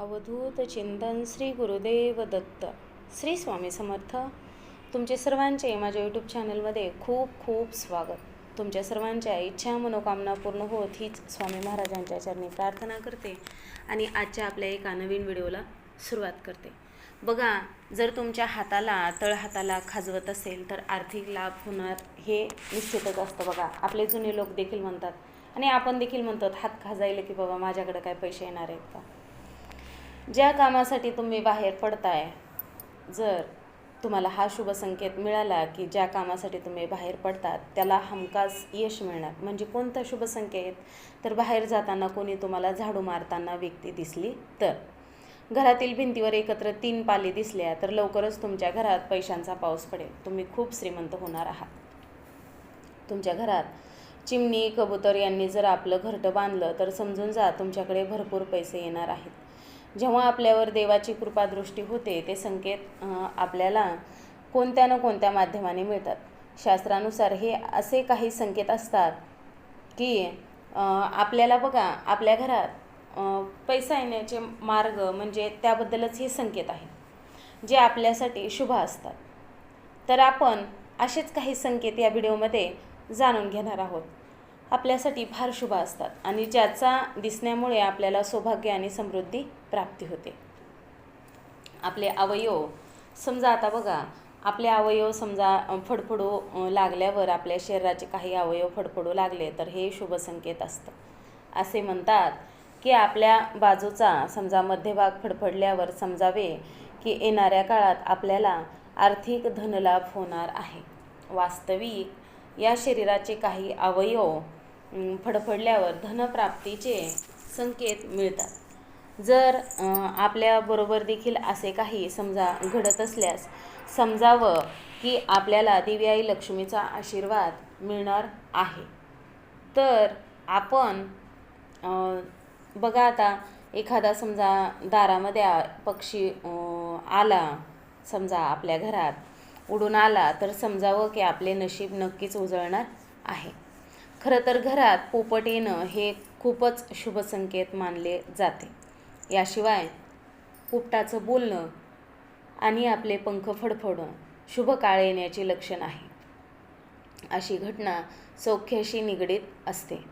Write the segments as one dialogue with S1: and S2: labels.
S1: अवधूत चिंतन श्री गुरुदेव दत्त. श्री स्वामी समर्थ. तुमचे सर्वांचे माझ्या यूट्यूब चॅनलमध्ये खूप खूप स्वागत. तुमच्या सर्वांच्या इच्छा मनोकामना पूर्ण होत हीच स्वामी महाराजांच्या चरणी प्रार्थना करते आणि आजच्या आपल्या एका नवीन व्हिडिओला सुरुवात करते. बघा जर तुमच्या हाताला तळहाताला खाजवत असेल तर आर्थिक लाभ होणार हे निश्चितच असतं बघा. आपले जुने लोक देखील म्हणतात आणि आपण देखील म्हणतो हात खाजायला की बाबा माझ्याकडे काय पैसे येणार आहेत का? ज्या कामासाठी तुम्ही बाहेर पडताय जर तुम्हाला हा शुभ संकेत मिळाला की ज्या कामासाठी तुम्ही बाहेर पडतात त्याला हमखास यश मिळणार. म्हणजे कोणता शुभ संकेत? तर बाहेर जाताना कोणी तुम्हाला झाडू मारताना व्यक्ती दिसली तर. घरातील भिंतीवर एकत्र तीन पाली दिसल्या तर लवकरच तुमच्या घरात पैशांचा पाऊस पडेल. तुम्ही खूप श्रीमंत होणार आहात. तुमच्या घरात चिमणी कबूतर यांनी जर आपलं घरटं बांधलं तर समजून जा तुमच्याकडे भरपूर पैसे येणार आहेत. जेव्हा आपल्यावर देवाची कृपादृष्टी होते ते संकेत आपल्याला कोणत्या ना कोणत्या माध्यमाने मिळतात. शास्त्रानुसार हे असे काही संकेत असतात की आपल्याला बघा आपल्या घरात पैसा येण्याचे मार्ग म्हणजे त्याबद्दलच हे संकेत आहे जे आपल्यासाठी शुभ असतात. तर आपण असेच काही संकेत या व्हिडिओमध्ये जाणून घेणार आहोत. आपल्यासाठी फार शुभ असतात आणि ज्याचा दिसण्यामुळे आपल्याला सौभाग्य आणि समृद्धी प्राप्ती होते. आपले अवयव समजा आता बघा आपले अवयव समजा फडफडू लागल्यावर आपल्या शरीराचे काही अवयव फडफडू लागले तर हे शुभ संकेत असतं. असे म्हणतात की आपल्या बाजूचा समजा मध्यभाग फडफडल्यावर समजावे की येणाऱ्या काळात आपल्याला आर्थिक धनलाभ होणार आहे. वास्तविक या शरीराचे काही अवयव फडफडल्यावर धनप्राप्तीचे संकेत मिळतात. जर आपल्याबरोबर देखील असे काही समजा घडत असल्यास समजावं की आपल्याला दिव्याई लक्ष्मीचा आशीर्वाद मिळणार आहे. तर आपण बघा आता एखादा समजा दारामध्ये पक्षी आला समजा आपल्या घरात उडून आला तर समजावं की आपले नशीब नक्कीच उजळणार आहे. खरं तर घरात पोपट येणं हे खूपच शुभसंकेत मानले जाते. याशिवाय पोपटाचं बोलणं आणि आपले पंख फडफडणं शुभ काळ येण्याचे लक्षण आहे. अशी घटना सौख्याशी निगडीत असते.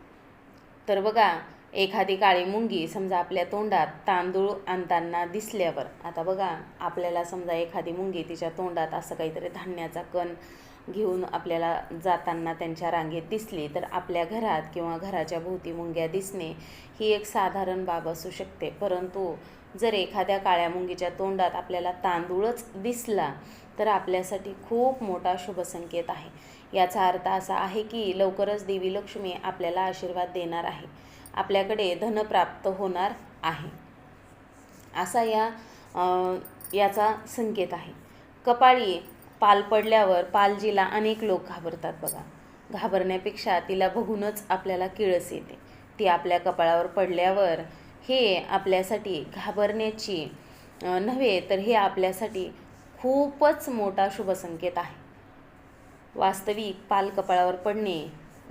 S1: तर बघा एखादी काळी मुंगी समजा आपल्या तोंडात तांदूळ आणताना दिसल्यावर आता बघा आपल्याला समजा एखादी मुंगी तिच्या तोंडात असं काहीतरी धान्याचा कण घेऊन आपल्याला जाताना त्यांच्या रांगेत दिसली तर आपल्या घरात किंवा घराच्या भोवती मुंग्या दिसणे ही एक साधारण बाब असू शकते. परंतु जर एखाद्या काळ्या मुंगीच्या तोंडात आपल्याला तांदूळच दिसला तर आपल्यासाठी खूप मोठा शुभसंकेत आहे. याचा अर्थ असा आहे की लवकरच देवी लक्ष्मी आपल्याला आशीर्वाद देणार आहे. आपल्याकडे धन प्राप्त होणार आहे. असा या याचा संकेत आहे. कपाळी पाल पडल्यावर पालजीला अनेक लोक घाबरतात बघा. घाबरण्यापेक्षा तिला बघूनच आपल्याला किळस येते. ती आपल्या कपाळावर पडल्यावर हे आपल्यासाठी घाबरण्याची नव्हे तर हे आपल्यासाठी खूपच मोठा शुभसंकेत आहे. वास्तविक पाल कपाळावर पडणे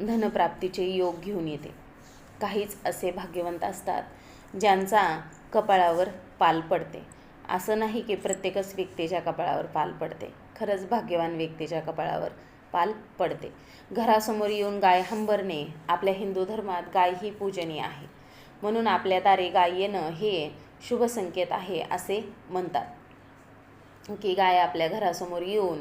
S1: धनप्राप्तीचे योग घेऊन येते. काहीच असे भाग्यवंत असतात ज्यांचा कपाळावर पाल पडते. असं नाही की प्रत्येकच व्यक्तीच्या कपाळावर पाल पडते. खरंच भाग्यवान व्यक्तीच्या कपाळावर पाल पडते. घरासमोर येऊन गाय हंबरणे आपल्या हिंदू धर्मात गाय ही पूजनीय आहे. म्हणून आपल्या तारे गाय येणं हे शुभ संकेत आहे असे म्हणतात. की गाय आपल्या घरासमोर येऊन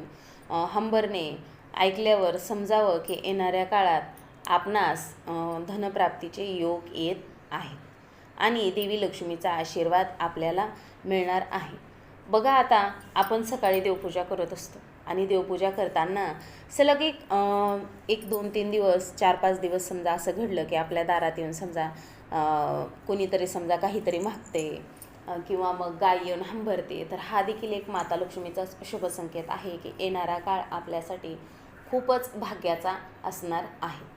S1: हंबरणे ऐकल्यावर समजावं की येणाऱ्या काळात आपणास धनप्राप्तीचे योग येत आहे आणि देवी लक्ष्मीचा आशीर्वाद आपल्याला मिळणार आहे. बघा आता आपण सकाळी देवपूजा करत असतो आणि देवपूजा करताना सलग एक एक दोन तीन दिवस चार पाच दिवस समजा असं घडलं की आपल्या दारात येऊन समजा कोणीतरी समजा काहीतरी मागते किंवा मग गाय येऊन हंबरते तर हा देखील एक माता लक्ष्मीचा शुभ संकेत आहे की येणारा काळ आपल्यासाठी खूपच भाग्याचा असणार आहे.